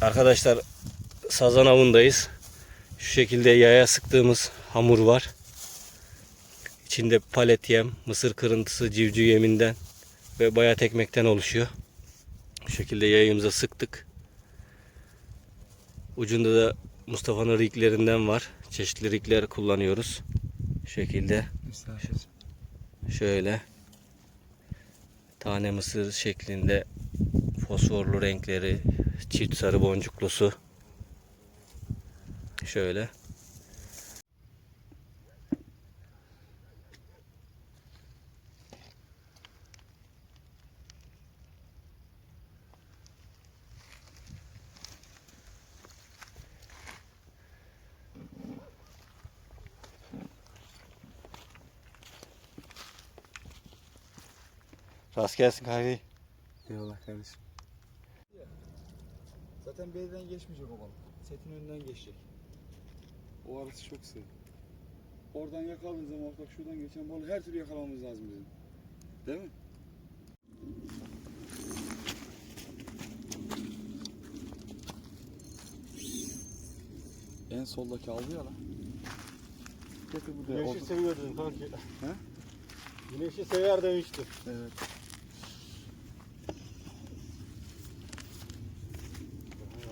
Arkadaşlar sazan avındayız. Şu şekilde yaya sıktığımız hamur var. İçinde palet yem, mısır kırıntısı, civciv yeminden ve bayat ekmekten oluşuyor. Bu şekilde yayımıza sıktık. Ucunda da Mustafa'nın riglerinden var. Çeşitli rigler kullanıyoruz. Şu şekilde şöyle tane mısır şeklinde fosforlu renkleri, çift sarı boncuklusu. Şöyle. Rast gelsin kahveyi. Eyvallah kardeşim. Zaten belden geçmeyecek o balık. Setin önünden geçecek. O arası çok sığ. Oradan yakaladığın zaman bak şuradan geçen balığı her türlü yakalamamız lazım bizim. Değil mi? En soldaki aldı ya lan. Getir bu da Güneşi seviyordun sanki. He? Güneşi sever demiştim. Evet.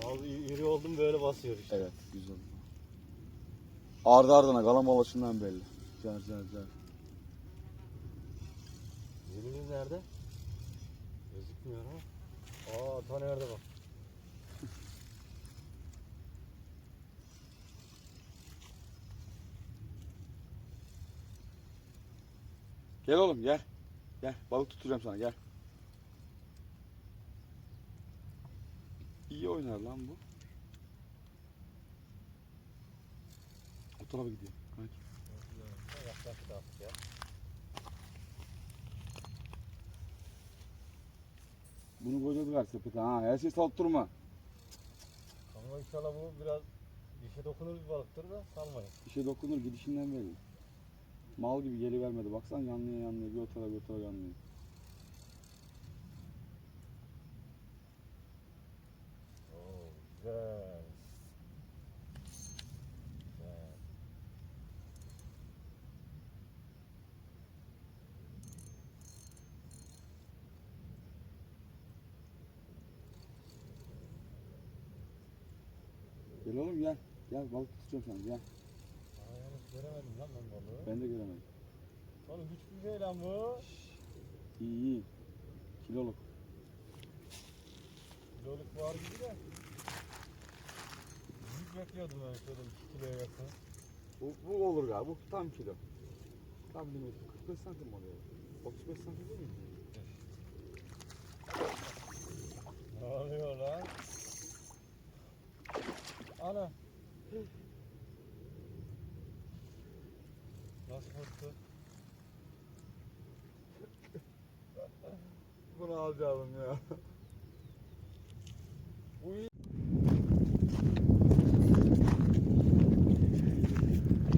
Az iri oldum böyle basıyor işte. Evet güzel. Ardı ardına kalam alışından belli. Cer cer cer. Zilimiz nerede? Gözükmüyor ha. Aa ta nerede bak. Gel oğlum gel. Gel balık tutacağım sana gel. İyi oynar lan bu. Tarafa gidiyor. Bunu kocadılar sepete ha. Her şey salıp durma. Ama inşallah bu biraz dişe dokunur bir balıktır da salmayın. İşe dokunur gidişinden belli. Mal gibi gelivermedi. Baksana yanlıyor yanlıyor. Bir o tarafa bir o tarafa yanlıyor. Oo güzel. Güzel. Gel oğlum gel. Gel balık tutacağım sana gel. Aa yalnız göremedim lan ben balığı. Ben de göremedim. Oğlum güçlü bir şey lan bu. İyi iyi. Kiloluk. Kiloluk var gibi de. Büyük bekliyordum ben şöyle 2 kiloya yakın. Bu, bu olur galiba. Bu tam kilo. Tam milimetre. 45 santim oluyor. 35 santim değil mi? Ne oluyor lan? Ana. Nasıl kurttu? Bunu alacağım ya.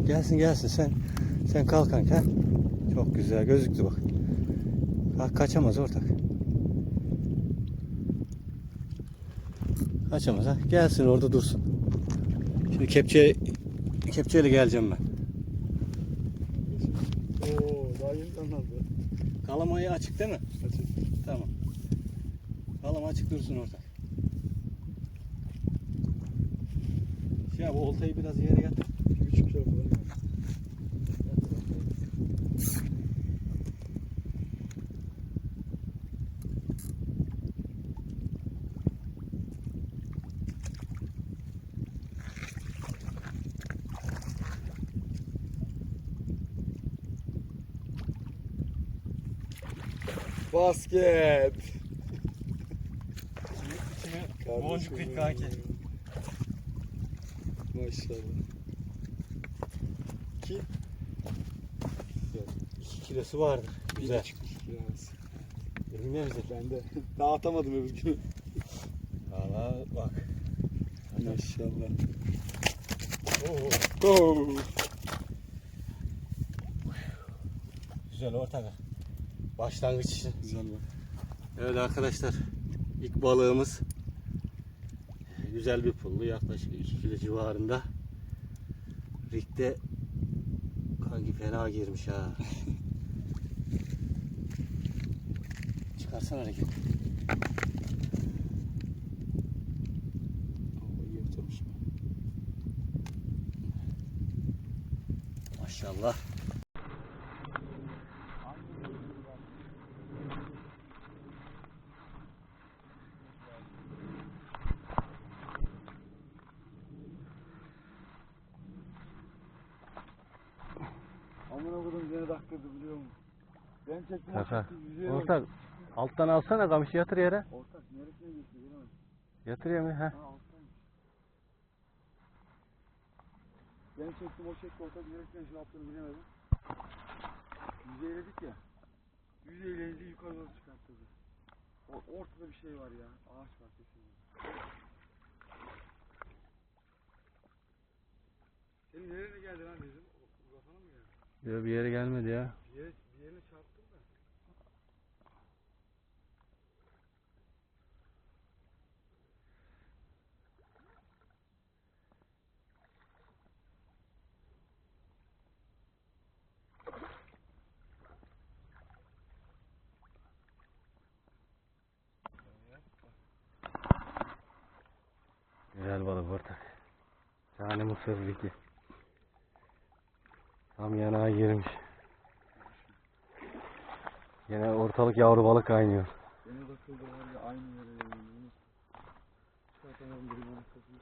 Gelsin gelsin sen. Sen kalk kanka. Çok güzel gözüktü bak. Kalk kaçamaz ortak. Kaçamaz ha. Gelsin orada dursun. Şimdi kepçe kepçeyle geleceğim ben. Oo, daha yeni tanındı. Kalamayı açık değil mi? Açık. Tamam. Kalama açık dursun ortak. Şey yap, oltayı biraz yere yat. 2,5 kilo falan var. Basket. İçine boncuk bir kanki. Maşallah. Ki 2 kilosu vardır. Güzel. biraz. Eline bize. Ben de daha atamadım öbür gün. Valla bak. Maşallah. Oo. Oo. Güzel ortak. Başlangıç için. Güzel bak. Evet arkadaşlar. ilk balığımız güzel bir pullu. Yaklaşık 2 kilo civarında. Rig'de kanki fena girmiş ha. Çıkarsana hareket. Maşallah. Çektim Kaka. Ortak alttan alsana kamışı yatır yere. Ortak neresine geçti. Yatır yere. Ha alttan. Ben çektim o çekti ortak neresine şey yaptığını bilemedim. Yüzeyledik ya. Yüzeyleyince yukarı doğru çıkarttırdı. O, ortada bir şey var ya. Ağaç var kesin. Senin nereye geldi lan bizim? Kafana mı geldi? Yok bir yere gelmedi ya. Bir yere, bir yerine çarptın da. Güzel balık ortak. Tane mısır ligi. Tam yanağa girmiş. Yine ortalık yavru balık kaynıyor. Beni bakıldı var ya aynı yere geliyor. Çıkartamam biri bana kızıyor.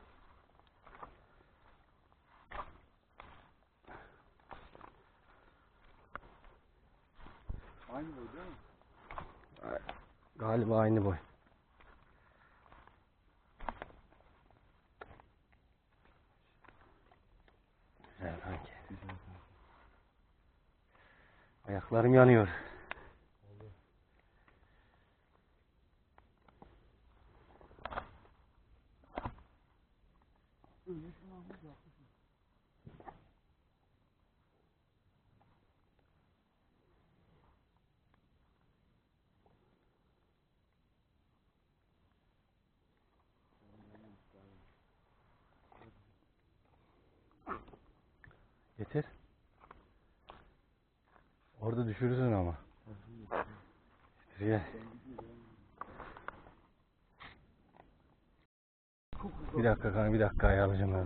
Aynı boy değil mi? Galiba aynı boy. Güzel kanki. Ayaklarım yanıyor. Getir. Orada düşürürsün ama. Bir dakika kanka bir dakika ayarlayacağım ben.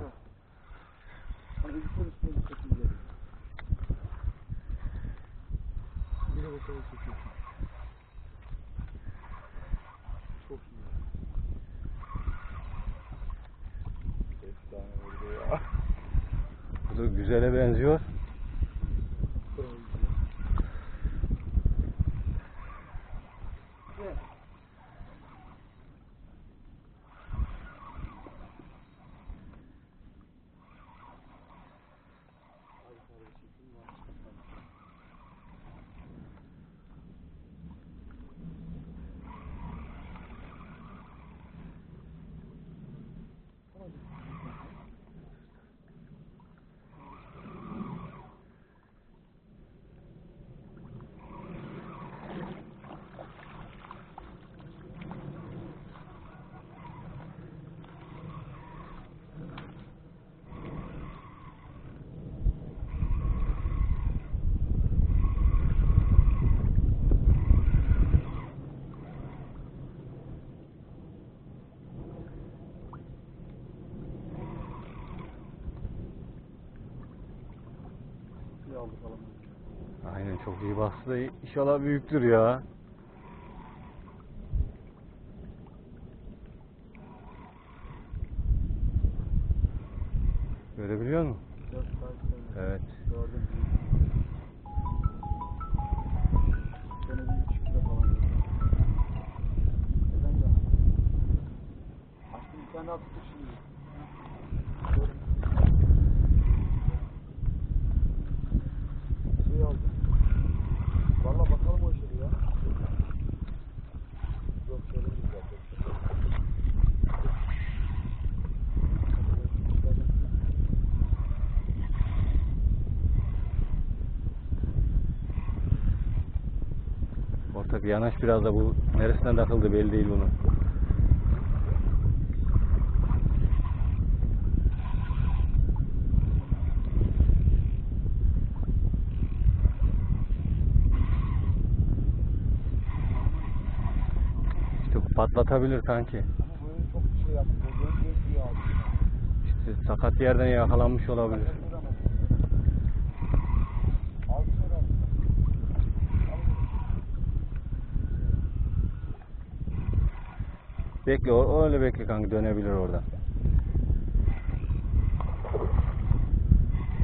Bu da güzele benziyor. İyi aldı falan. Aynen çok iyi bastı da inşallah büyüktür ya. Görebiliyor musun? Evet. Gördüm. Bir tane tabii yanaş biraz da bu neresinden takıldı belli değil bunu. İşte bu patlatabilir sanki. İşte sakat yerden yakalanmış olabilir. Bekle o öyle bekle kanka dönebilir oradan.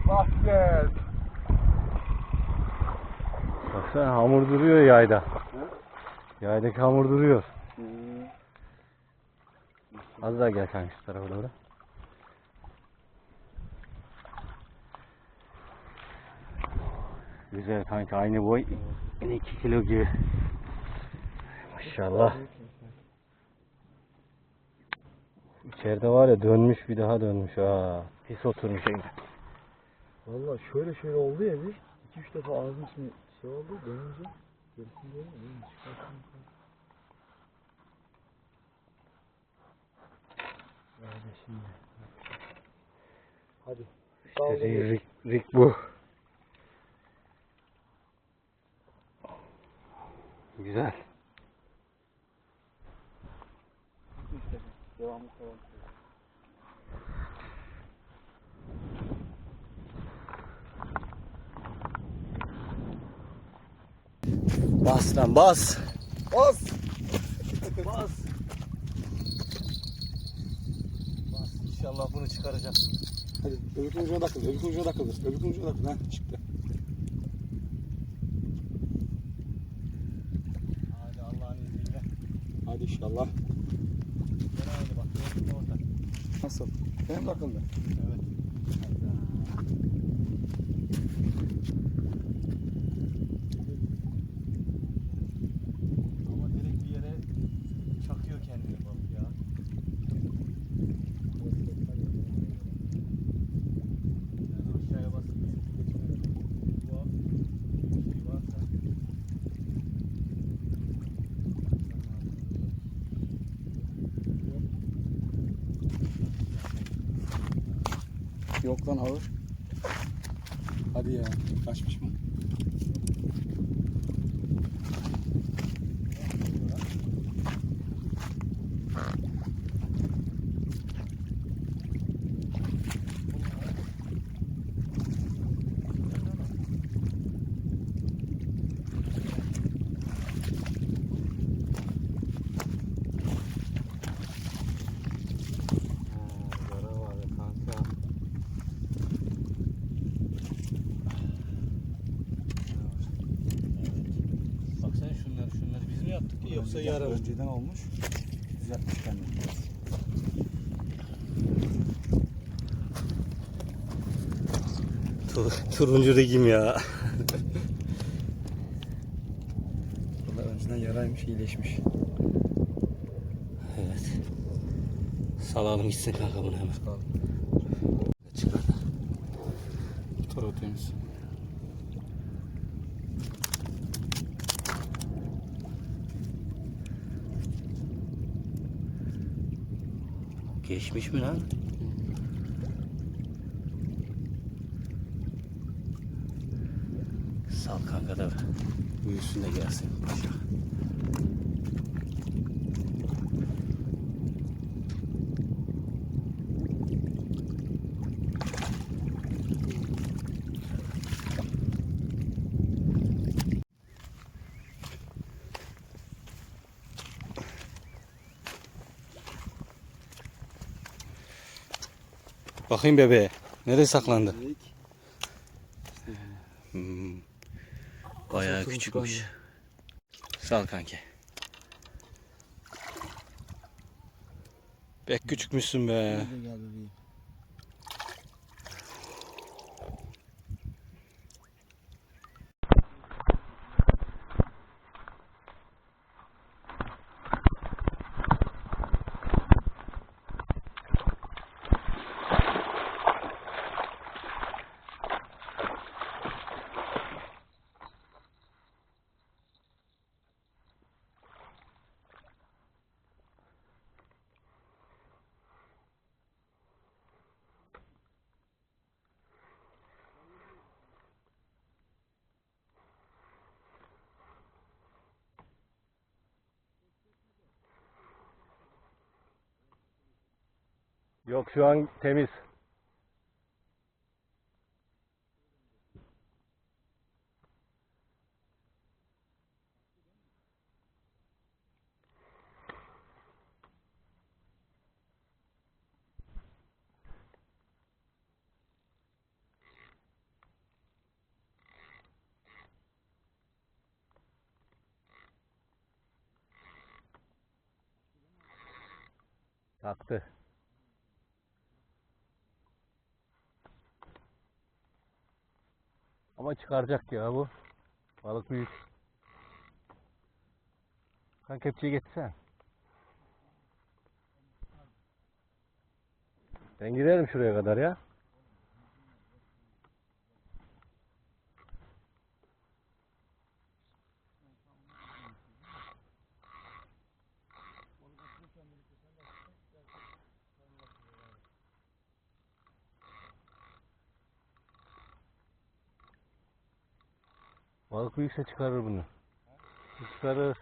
Basket. Baksana hamur duruyor yayda. Yaydaki hamur duruyor. Az daha gel kanka şu tarafa doğru. Güzel kanka aynı boy. Yine 2 kilo gibi. Maşallah. İçeride var ya dönmüş bir daha dönmüş ha. Pis oturmuş evde. Valla şöyle şöyle oldu ya bir. iki üç defa ağzım içine şey oldu dönünce. Gerisini musun? Çıkarttım. Hadi şimdi. Hadi. İşte Rick, Rick bu. Güzel. Devamı falan. Bas lan bas. Bas. Bas. Bas. İnşallah bunu çıkaracağız. Hadi öbür ucuna takıl. Öbür ucuna takıl. Öbür ucuna takıl. Ha çıktı. Hadi Allah'ın izniyle. Hadi inşallah. Gene aynı bak. gördün mü orada. Nasıl? Benim takıldı. Evet. Ama direkt bir yere çakıyor kendini balık ya. Yani aşağıya basıp bir şekilde çıkıyor. Bu bir şey varsa Yok lan ağır. Hadi ya. Kaçmış mı? yara var ya kanka. Evet. Bak sen şunları şunları biz mi ki yoksa Önceden- olmuş. Düzeltmiş kendini. Tu- Turuncu rigim ya. Valla önceden yaraymış, iyileşmiş. Evet. Salalım gitsin kanka bunu hemen. Çıkar. Toro temiz. Geçmiş mi lan? Sal kanka da de gelsin paşa. Bakayım bebeğe. Nereye saklandı? Hmm. Bayağı küçükmüş. Sağ ol kanki. Pek küçükmüşsün be. Yok şu an temiz. Taktı. Ama çıkaracak ya bu. Balık büyük. Kan kepçeyi getirsene. Ben giderim şuraya kadar ya. Balık büyükse çıkarır bunu. Çıkarır.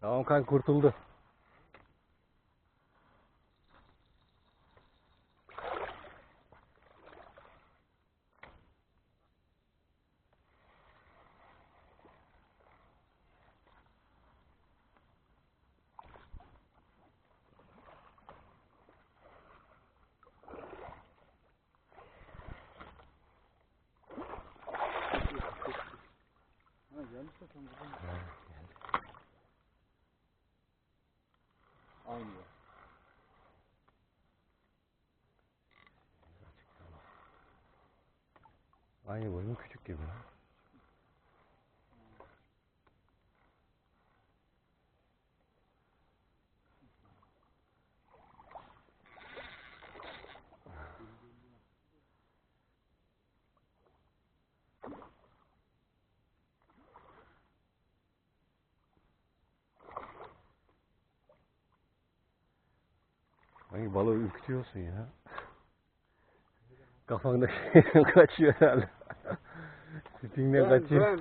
Tamam kan kurtuldu. Ha gelmiş de tam buradan. Aynı. Aynı boyun küçük gibi. ha. Hangi balığı ürkütüyorsun ya? Kafanda kaçıyor herhalde. Sütünden kaçıyor.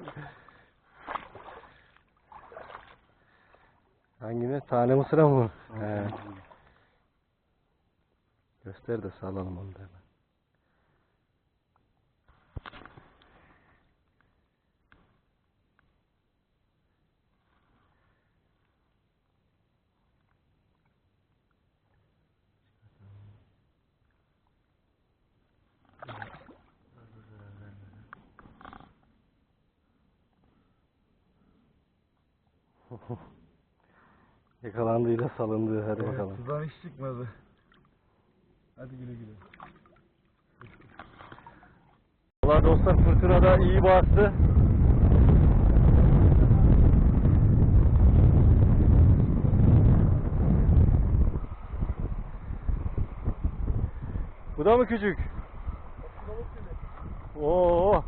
Hangine? Tane mısıra mı? He. Göster de sağlalım onu da hemen. Yakalandığıyla salındığı hadi bakalım. Sudan hiç çıkmadı. Hadi güle güle. Valla dostlar fırtına da iyi bastı. Bu da mı küçük? Oo.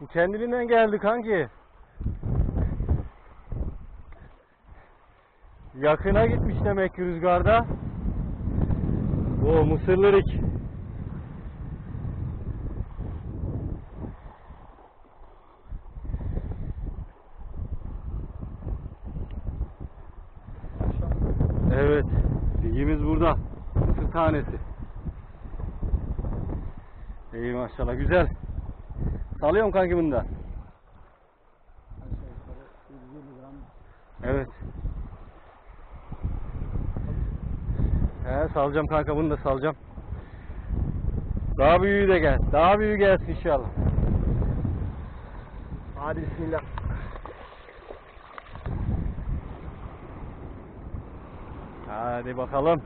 Bu kendiliğinden geldi kanki. Yakına gitmiş demek rüzgarda. O mısırlırik. Evet. Ligimiz burada. Mısır tanesi. İyi maşallah güzel. Salıyorum kanki bunu da. Aşağı yukarı 150 gram. Evet. He salacağım kanka bunu da salacağım. Daha büyüğü de gel. Daha büyüğü gelsin inşallah. Hadi bismillah. Hadi bakalım.